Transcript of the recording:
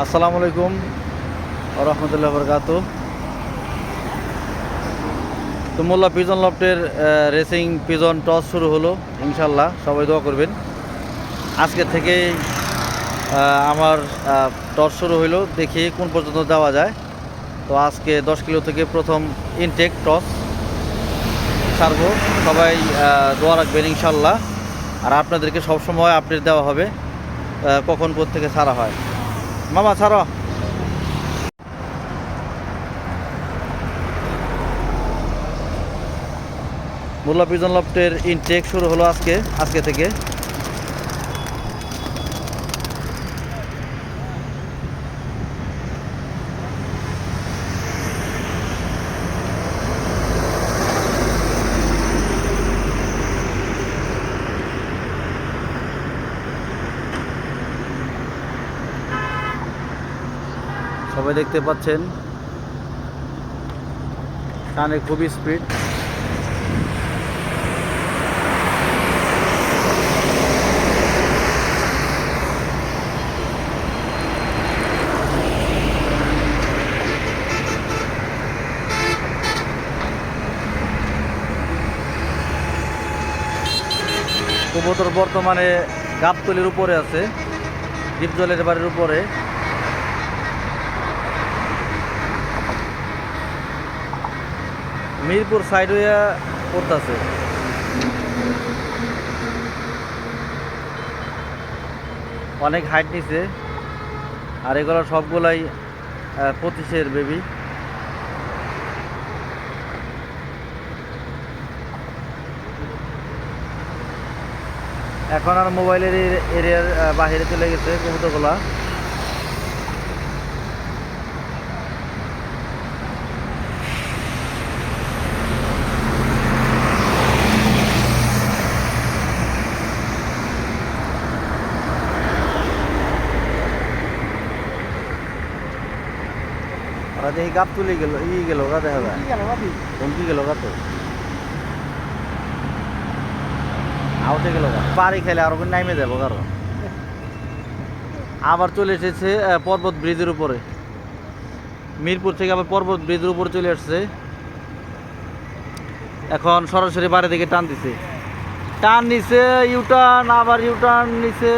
আসসালামু আলাইকুম রহমতুল্লাহ বরকাত তো মোল্লা পিজন লফটের রেসিং পিজন টস শুরু হলো ইনশাল্লাহ সবাই দোয়া করবেন। আজকে আহ, আমার টস শুরু হইল দেখি কোন পর্যন্ত যাওয়া যায়। তো আজকে দশ কিলো থেকে প্রথম ইনটেক টস ছাড়বো। সবাই দোয়া রাখবেন ইনশাল্লাহ আর আপনাদেরকে সবসময় আপডেট দেওয়া হবে কখন থেকে ছাড়া হয়। মামা ছাড়ো। মোল্লা পিজন লফটের ইনটেক শুরু হলো আজকে আজকে থেকে। সবাই দেখতে পাচ্ছেন। কানে খুবই স্পিড কবুতর বর্তমানে গাবতলির উপরে আছে দ্বীপজলের বাড়ির উপরে। মিরপুর সাইড হইয়া পড়তেছে। অনেক হাইট নিছে। আর এগুলো সবগুলাই পঁচিশের বেবি এখন আর মোবাইলের এরিয়ার বাহিরে চলে গেছে কবুতরগুলা। দেখি গাপ তুলে গেল ই গেল গা দেখা যায়। ধমকি গেল গা তো। আউটে গেল গা। বাড়ি খেলে আরও নাইমে যাব কারও। আবার চলে এসেছে পর্বত ব্রিজের উপরে। মিরপুর থেকে আবার পর্বত ব্রিজের উপরে চলে আসছে। এখন সরাসরি বাড়ি দিকে টান দিছে। টান নিছে ইউটার্ন আবার ইউটার্ন নিছে।